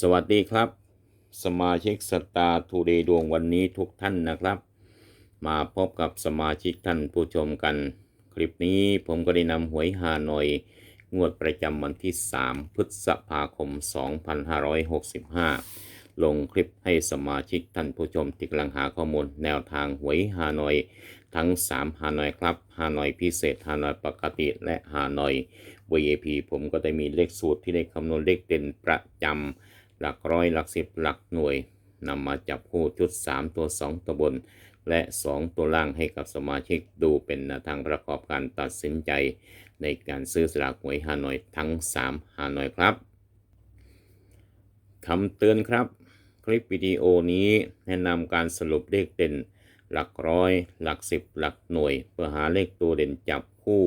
สวัสดีครับ สมาชิกสตาร์ทูเดย์ดวงวันนี้ทุกท่านนะครับ มาพบกับสมาชิกท่านผู้ชมกัน คลิปนี้ผมก็ได้นำหวยฮานอย งวดประจำวันที่ 3 พฤษภาคม 2565 ลงคลิปให้สมาชิกท่านผู้ชมที่กำลังหาข้อมูลแนวทางหวยฮานอย ทั้ง 3 ฮานอยครับ ฮานอยพิเศษ ฮานอยปกติ และฮานอย VIP ผมก็ได้มีเลขสูตรที่ได้คำนวณเลขเด่นประจำ หลักร้อยหลักสิบหลักหน่วยนำมาจับคู่ชุด 3 ตัว 2 ตัวบน และ 2 ตัวล่างให้กับสมาชิกดูเป็นแนวทางประกอบการตัดสินใจ ในการซื้อสลากหวยฮานอยทั้ง 3ฮานอยครับคำเตือนครับ คลิปวิดีโอนี้แนะนำการสรุปเลขเด่น หลักร้อย หลักสิบหลักหน่วย เพื่อหาเลขตัวเด่นจับคู่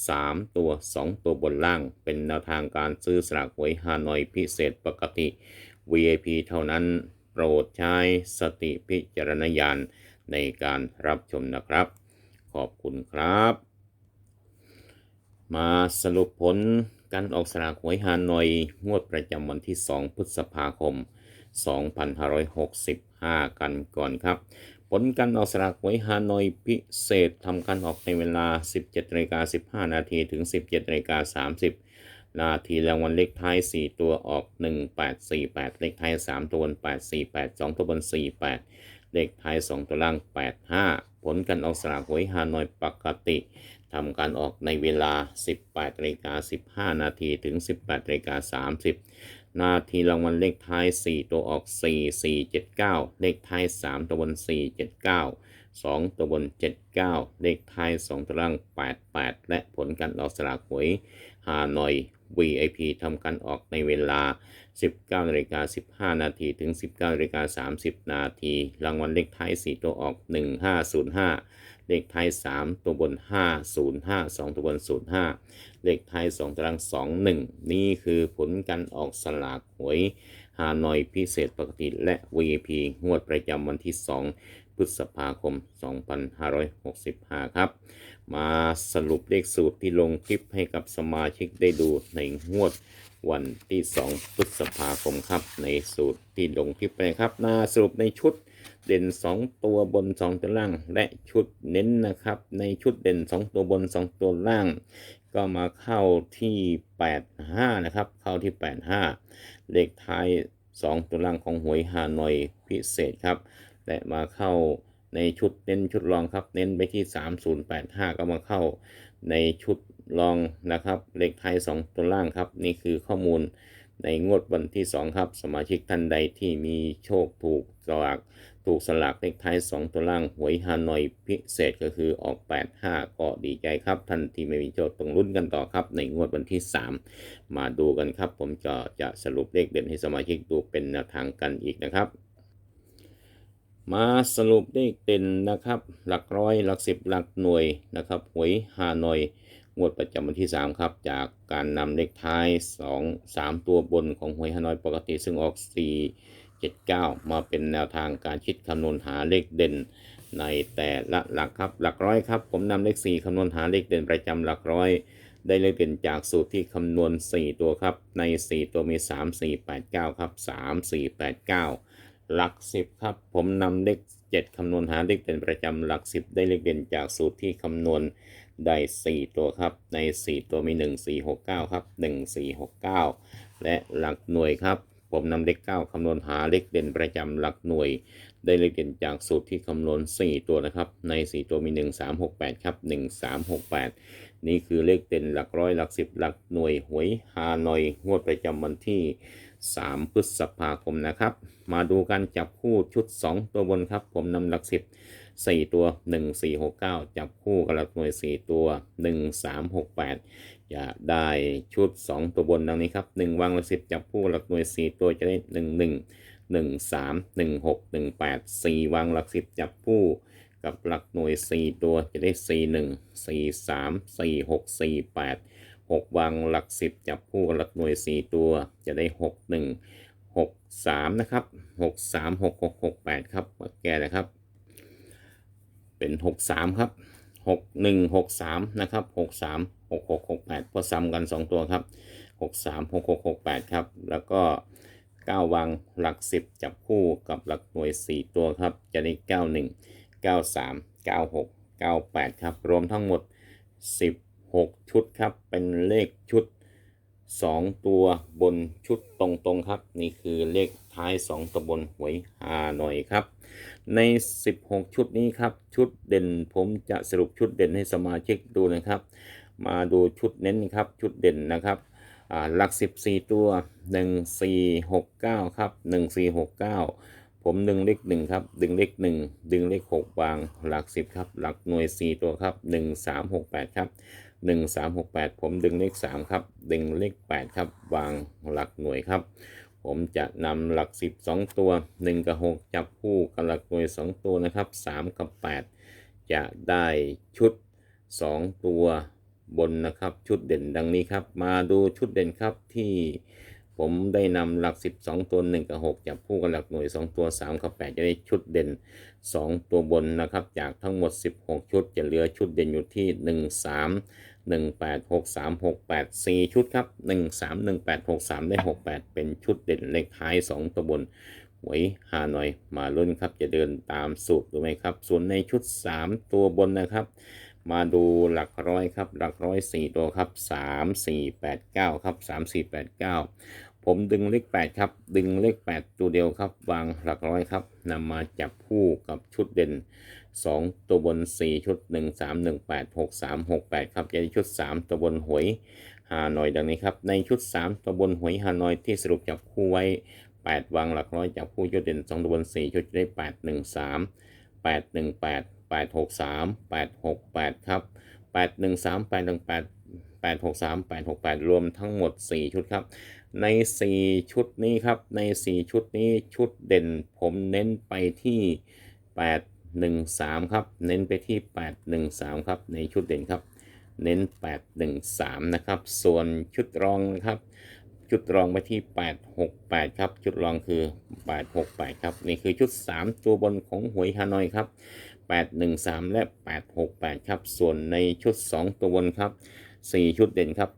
3 ตัว 2 ตัวบนล่าง เป็นแนวทางการซื้อสลากหวยฮานอยพิเศษปกติ VIP เท่านั้น โปรดใช้สติพิจารณญาณในการรับชมนะครับ ขอบคุณครับ มาสรุปผลการออกสลากหวยฮานอยงวดประจำวันที่ 2 พฤษภาคม 2565 กันก่อนครับ ผลการออกสลากหวยฮานอยพิเศษทำการออกในเวลา 17นาฬิกา15 นาทีถึง 17นาฬิกา30 นาทีรางวัลเลขท้าย 4 ตัวออก 1848 เลขท้าย 3 ตัวบน848 2 ตัวบน 48 เลขท้าย 2 ตัวล่าง 85 ผลการออกสลากหวยฮานอยปกติทำการออกในเวลา 18นาฬิกา15 นาทีถึง 18นาฬิกา30 นาทีรางวัลเลขท้าย 4 ตัวออก 4 4 7 9 เลขท้าย 3 ตัวบน 4 7 9 2 ตัวบน 79 เลขท้าย 2 ตัวล่าง 88 และผลการออกสลากหวยฮานอย VIP ทำการออกในเวลา 19นาฬิกา15 นาทีถึง 19นาฬิกา30 นาทีรางวัลเลขท้าย 4 ตัวออก 1505 เลขท้าย 3 ตัวบน 505 2 ตัวบน 05 เลขท้าย 2ตาราง 21 นี่คือผลการออกสลากหวยฮานอยพิเศษปกติและ VIP งวดประจำวันที่ 2 พฤษภาคม 2565 ครับ มาสรุปเลขสูตรที่ลงคลิปให้กับสมาชิกได้ดูในงวดวันที่ 2 พฤษภาคมครับ ในสูตรที่ลงคลิปไปครับหน้าสรุปในชุด เด่น 2 ตัวบน 2 ตัวล่าง และชุดเน้นนะครับ ในชุดเด่น 2 ตัวบน 2 ตัวล่าง ก็มาเข้าที่ 85 นะครับ เข้าที่ 85 เลขท้าย 2 ตัวล่างของหวยฮานอยพิเศษครับ และมาเข้าในชุดเน้นชุดรองครับ เน้นไปที่ 3085 ก็มาเข้าในชุดรองนะครับ เลขท้าย 2 ตัวล่างครับ นี่คือข้อมูลในงวดวันที่ 2 ครับ สมาชิกท่านใดที่มีโชคถูกสลาก ถูกสลากเลขท้าย 2 ตัวล่างหวยฮานอยพิเศษก็คือออก 85 ก็ดีใจครับท่านที่ไม่มีโชคต้องลุ้นกันต่อครับ ในงวดวันที่ 3 มาดูกันครับ ผมจะจะสรุปเลขเด่นให้สมาชิกดูเป็นแนวทางกันอีกนะครับ มาสรุปเลขเด่นนะครับ หลักร้อยหลักสิบหลักหน่วยนะครับหวยฮานอยงวดประจำวันที่ 3 ครับ จากการนำเลขท้าย 2 3 ตัวบนของหวยฮานอยปกติซึ่งออก 4 7 9 มาเป็นแนวทางการคิดคำนวณหาเลขเด่น ในแต่ละหลักครับหลักร้อยครับ ผมนำเลข 4คำนวณหาเลขเด่นประจำหลักร้อย ได้เลขเด่นจากสูตรที่คำนวณ 4 ตัวครับ ใน 4 ตัวมี 3 4 8 9 ครับ 3 4 8 9 หลัก 10 ครับ ผมนำเลข7คำนวณหาเลขเด่นประจำหลัก 10 ได้เลขเด่นจากสูตรที่คำนวณได้ 4 ตัวครับ ใน 4 ตัวมี 1 4 6 9 ครับ 1 4 6 9 และหลักหน่วยครับ ผมนำเลข 9คำนวณหาเลขเด่นประจำหลักหน่วย ได้เลขเด่นจากสูตรที่คำนวณ 4 ตัวนะครับ ใน 4 ตัวมี 1 3 6 8 ครับ 1 3 6 8 นี่คือเลขเด่นหลักร้อยหลักสิบหลักหน่วยหวยฮานอยงวดประจำวันที่ 3 พฤษภาคมนะครับ มาดูการจับคู่ชุด 2 ตัวบนครับ ผมนำหลักสิบ4 ตัว 1 4 6 9 จับคู่กับหลักหน่วย 4 ตัว 1 3 6 8จะได้ชุด 2 ตัวบนดังนี้ครับ 1 วางหลักสิบจับคู่หลักหน่วย 4 ตัวจะได้ 1 1 1 3 1 6 1 8 4 วางหลักสิบจับคู่กับหลักหน่วย 4 ตัวจะได้ 4 1 4 3 4 6 4 8 6 วางหลักสิบจับคู่กับหลักหน่วย 4 ตัวจะได้ 6 1 6 3 นะครับ 6 3 6 6 6 8 ครับแก่นะครับ เป็น 6 3 ครับ 6 1 6 3นะครับ6 3 6 6 6 8พอซ้ำกัน 2 ตัวครับ 6 3 6 6 6 8 ครับ แล้วก็ 9 วางหลัก 10 จับคู่กับหลักหน่วย 4 ตัวครับ จะได้ 91 93 96 98 ครับ รวมทั้งหมด 16 ชุดครับ เป็นเลขชุด 2 ตัวบนชุดตรงๆครับ นี่คือเลขท้าย 2 ตัวบนหวยฮานอยครับ ใน 16 ชุดนี้ครับ ชุดเด่นผมจะสรุปชุดเด่นให้สมาชิกดูนะครับ มาดูชุดเน้นครับ ชุดเด่นนะครับหลัก 14 ตัว 1469 ครับ 1469 ผมดึงเลข1ครับ ดึงเลข1 ดึงเลข6วาง หลัก 10 ครับ หลักหน่วย 4 ตัวครับ 1368 ครับ 1368 ผมดึงเลข 3 ครับ ดึงเลข 8 ครับ วางหลักหน่วยครับ ผมจะนำหลัก 10 2 ตัว 1 กับ 6 จับคู่กับหลักหน่วย 2 ตัวนะครับ 3 กับ 8 จะได้ชุด 2 ตัวบนนะครับ ชุดเด่นดังนี้ครับ มาดูชุดเด่นครับที่ผมได้นำหลัก 12 ตัว 1 กับ 6 จับคู่กับหลักหน่วย 2 ตัว 3 กับ 8 จะได้ชุดเด่น 2 ตัวบนนะครับ จากทั้งหมด 16 ชุดจะเหลือชุดเด่นอยู่ที่ 1 3 1 8 6 3 6 8 4 ชุดครับ 1 3 1 8 6 3 ได้ 6 8 เป็นชุดเด่นเลขท้าย 2 ตัวบนหวยหาหน่อยมาลุ้นครับจะเดินตามสูตรดูไหมครับ ส่วนในชุด 3 ตัวบนนะครับ มาดูหลักร้อยครับ หลักร้อยสี่ตัวครับสามสี่แปดเก้าครับสามสี่แปดเก้าผมดึงเลขแปดครับ ดึงเลขแปดตัวเดียวครับ วางหลักร้อยครับนำมาจับคู่กับชุดเด่น สองตัวบนสี่ชุดหนึ่งสามหนึ่งแปดหกสามหกแปดครับจะได้ชุดสามตัวบนหวยฮานอยดังนี้ครับ ในชุดสามตัวบนหวยฮานอยที่สรุปจับคู่ไว้แปดวางหลักร้อยจับคู่ชุดเด่นสองตัวบนสี่ชุดจะได้แปดหนึ่งสามแปดหนึ่งแปดแปดหกสามแปดหกแปดครับแปดหนึ่งสามแปดหนึ่งแปดแปดหกสามแปดหกแปดรวมทั้งหมดสี่ชุดครับ ในสี่ชุดนี้ครับ ในสี่ชุดนี้ชุดเด่นผมเน้นไปที่แปดหนึ่งสามครับ เน้นไปที่แปดหนึ่งสามครับ ในชุดเด่นครับ เน้นแปดหนึ่งสามนะครับ ส่วนชุดรองนะครับ ชุดรองไปที่ 868 ครับ ชุดรองคือ 868 ครับ นี่คือชุด 3 ตัวบนของหวยฮานอยครับ 813 และ 868 ครับ ส่วนในชุด 2 ตัวบนครับ4ชุดเด่นครับ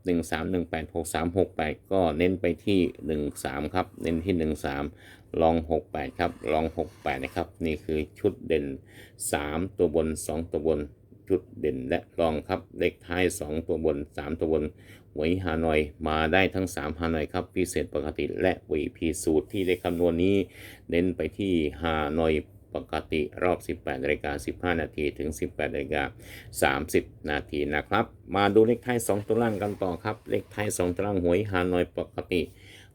13186368ก็เน้นไปที่13ครับ เน้นที่13 ลอง 68 ครับ ลอง 68 นะครับ นี่คือชุดเด่น 3 ตัวบน 2 ตัวบน ชุดเด่นและรองครับ เลขท้าย 2 ตัวบน 3 ตัวบนหวยฮานอยมาได้ทั้ง 3 ฮานอยครับพิเศษปกติและ VP สูตรที่ได้คำนวณนี้เน้นไปที่ฮานอยปกติรอบ 18นาฬิกา15 นาทีถึง 18นาฬิกา30 นาทีนะครับ มาดูเลขท้าย 2 ตัวล่างกันต่อครับ เลขท้าย 2 ตัวล่างหวยฮานอยปกติ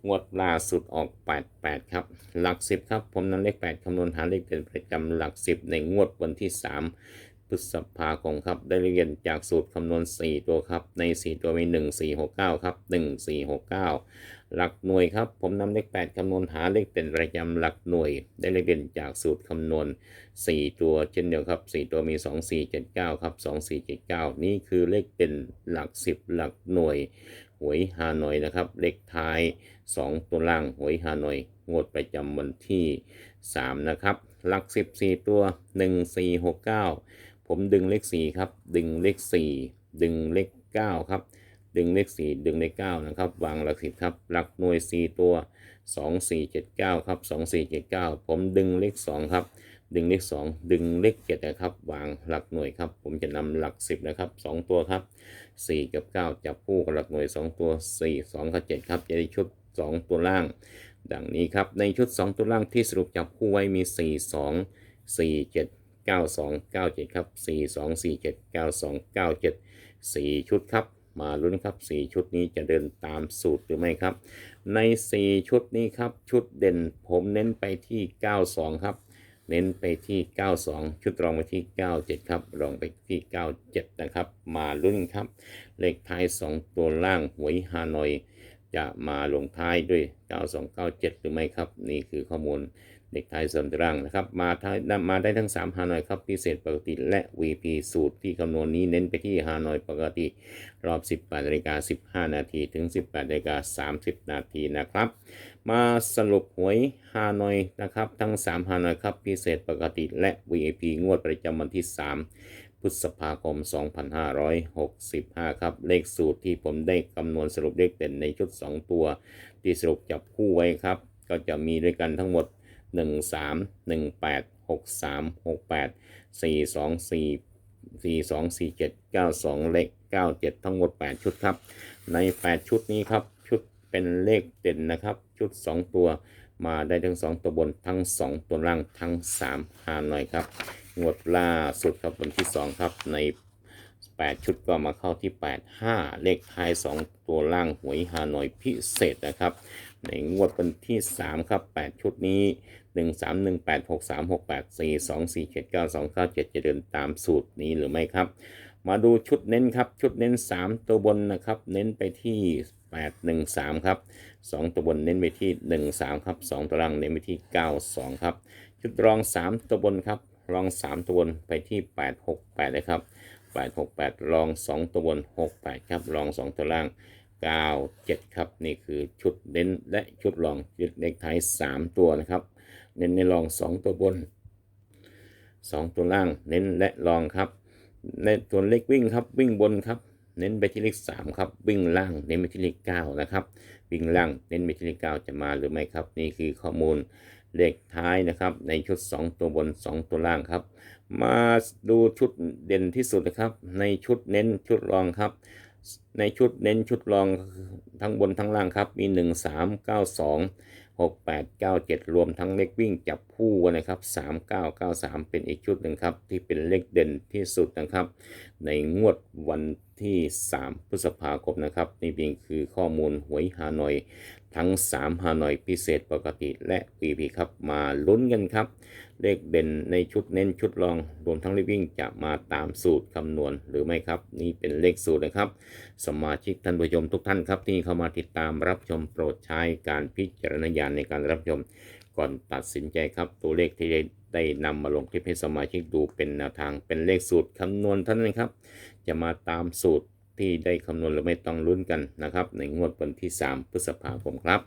งวดล่าสุดออก 88 ครับ หลัก 10 ครับ ผมนำเลข 8 คำนวณหาเลขเด่นประจำหลัก 10 ในงวดวันที่ 3 พฤษภาคมครับ ได้เรียนจากสูตรคำนวณ 4 ตัวครับ ใน 4 ตัวมี 1 4 6 9 ครับ 1 4 6 9 หลักหน่วยครับ ผมนำเลข 8 คำนวณหาเลขเด่นประจำหลักหน่วย ได้เรียนจากสูตรคำนวณ 4 ตัวเช่นเดียวครับ 4 ตัวมี 2 4 7 9 ครับ 2 4 7 9 นี่คือเลขเด่นหลัก 10 หลักหน่วย หวยฮานอยนะครับ เลขท้าย 2 ตัวล่างหวยฮานอย งวดประจำวันที่ 3 นะครับ หลัก 14 ตัว 1 4 6 9 ผมดึงเลข 4 ครับ ดึงเลข 4 ดึงเลข 9 ครับ ดึงเลข 4 ดึงเลข 9 นะครับ วางหลัก 10 ครับ หลักหน่วย 4 ตัว 2 4 7 9 ครับ 2 4 7 9 ผมดึงเลข 2 ครับ ดึงเลข 2 ดึงเลข7นะครับวางหลักหน่วยครับ ผมจะนำหลัก 10 นะครับ 2 ตัวครับ 4 กับ 9 จับคู่กับหลักหน่วย 2 ตัว 4 2 กับ 7 ครับ จะได้ชุด 2 ตัวล่าง ดังนี้ครับ ในชุด 2 ตัวล่างที่สรุปจับคู่ไว้มี 4 2 4 7 9 2 9 7 ครับ 4 2 4 7 9 2 9 7 4 ชุดครับ มาลุ้นครับ 4 ชุดนี้จะเดินตามสูตรหรือไม่ครับ ใน 4 ชุดนี้ครับ ชุดเด่นผมเน้นไปที่ 92 ครับ เน้นไปที่ 92 ชุดรองไปที่ 97 ครับ รองไปที่ 97 นะครับ มาลุ้นครับ เลขท้าย 2 ตัวล่างหวยฮานอย จะมาลงท้ายด้วย 9297 หรือไม่ครับ นี่คือข้อมูลเด็กไทยส่วนตรังนะครับ มาท้ายมาได้ทั้ง 3 ฮานอยครับ พิเศษปกติและ VP สูตรที่คำนวณนี้เน้นไปที่ฮานอยปกติ รอบ 18นาฬิกา15 นาทีถึง 18นาฬิกา30 นาทีนะครับ มาสรุปหวยฮานอยนะครับ ทั้ง 3ฮานอยครับ พิเศษปกติและ VIP งวดประจำวันที่ 3 พฤษภาคม 2565 ครับ เลขสูตรที่ผมได้คำนวณสรุปเลขเด่นในชุด 2 ตัว ที่สรุปจับคู่ไว้ครับ ก็จะมีด้วยกันทั้งหมด 1 3 1 8 6 3 6 8 4 2 4 4 2 4 7 9 2 เลข 97 ทั้งหมด 8 ชุดครับ ใน 8 ชุดนี้ครับ เป็นเลขเด่นนะครับ ชุด 2 ตัวมาได้ทั้ง 2 ตัวบนทั้ง 2 ตัวล่างทั้ง 3 หาหน่อยครับ งวดล่าสุดครับวันที่ 2 ครับใน 8 ชุดก็มาเข้าที่ 8 5 เลขท้าย 2 ตัวล่างหวยฮานอยพิเศษนะครับ ในงวดวันที่ 3 ครับ 8 ชุดนี้ 1 3 1 8 6 3 6 8 4 2 4 7 9 2 9 7 จะเดินตามสูตรนี้หรือไม่ครับ มาดูชุดเน้นครับชุดเน้น 3 ตัวบนนะครับ เน้นไปที่ 8 1 3 ครับ 2 ตัวบนเน้นไปที่ 1 3 ครับ 2 ตัวล่างเน้นไปที่ 9 2 ครับ ชุดรอง 3 ตัวบนครับ รอง 3 ตัวบนไปที่ 8 6 8เลยครับ 8 6 8 รอง 2 ตัวบน 6 8 ครับ รอง 2 ตัวล่าง 9 7 ครับ นี่คือชุดเน้นและชุดรองชุดเลขท้าย 3 ตัวนะครับ เน้นในรอง 2 ตัวบน 2 ตัวล่าง เน้นและรองครับ ในส่วนเลขวิ่งครับ วิ่งบนครับ เน้นไปที่เลข3ครับวิ่งล่างเน้นไปที่เลข9นะครับวิ่งล่างเน้นไปที่เลข9จะมาหรือไม่ครับ นี่คือข้อมูลเลขท้ายนะครับในชุด 2 ตัวบน 2 ตัวล่างครับ มาดูชุดเด่นที่สุดนะครับ ในชุดเน้นชุดรองครับ ในชุดเน้นชุดรองทั้งบนทั้งล่างครับมี 1 3 9 2 6 8 9 7 รวมทั้งเลขวิ่งจับคู่กันนะครับ 3 9 9 3 เป็นอีกชุดหนึ่งครับที่เป็นเลขเด่นที่สุดนะครับ ในงวดวันที่ 3 พฤษภาคมนะครับ นี่เพียงคือข้อมูลหวยฮานอย ทั้ง 3 ฮานอยพิเศษปกติและ VP ครับมาลุ้นกันครับ เลขเด่นในชุดเน้นชุดรอง รวมทั้งเลขวิ่งจะมาตามสูตรคำนวณหรือไม่ครับ นี่เป็นเลขสูตรนะครับ สมาชิกท่านผู้ชมทุกท่านครับที่เข้ามาติดตามรับชมโปรดใช้การพิจารณญาณในการรับชมก่อนตัดสินใจครับตัวเลขที่ ได้นำมาลงคลิปให้สมาชิกดูเป็นแนวทางเป็นเลขสูตรคำนวณเท่านั้นครับ จะมาตามสูตรที่ได้คำนวณหรือไม่ต้องลุ้นกันนะครับ ในงวดวันที่ 3 พฤษภาคมครับ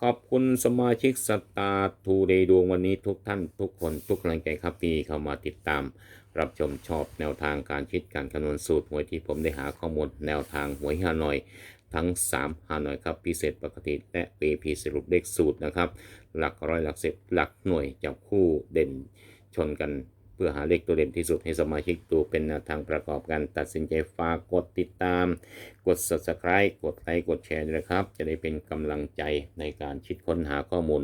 ขอบคุณสมาชิกสตาร์ทูเดย์ดวงวันนี้ทุกท่านทุกคนทุกกำลังใจครับที่เข้ามาติดตาม รับชมชอบแนวทางการคิดการคำนวณสูตรหวยที่ผมได้หาข้อมูลแนวทางหวยฮานอย ทั้ง3ฮานอยครับพิเศษปกติและ PP สรุปเลขสูตรนะครับ หลักร้อยหลักสิบหลักหน่วยจับคู่เด่นชนกันเพื่อหาเลขตัวเด่นที่สุดให้สมาชิกดูเป็นแนวทางประกอบกันตัดสินใจฝากกดติดตาม กด subscribe กดไลค์กดแชร์ด้วยนะครับ จะได้เป็นกำลังใจในการคิดค้นหาข้อมูล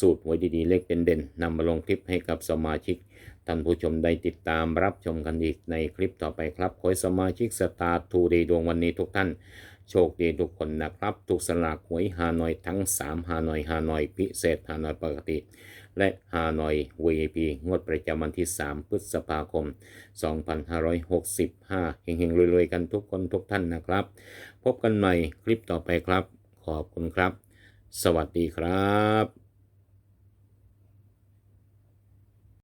สูตรหวยดีๆ เลขเด่นๆนำมาลงคลิปให้กับสมาชิก ท่านผู้ชมได้ติดตามรับชมกันอีกในคลิปต่อไปครับขอสมาชิกสตาร์ทูดีดวงวันนี้ทุกท่าน โชคดีทุกคนนะครับ ทุกสลากหวยฮานอยทั้ง 3 ฮานอยฮานอยพิเศษฮานอยปกติ และฮานอย VIP งวดประจำวันที่ 3 พฤษภาคม 2565 เฮงๆรวยๆ กันทุกคนทุกท่านนะครับ พบกันใหม่คลิปต่อไปครับ ขอบคุณครับ สวัสดีครับ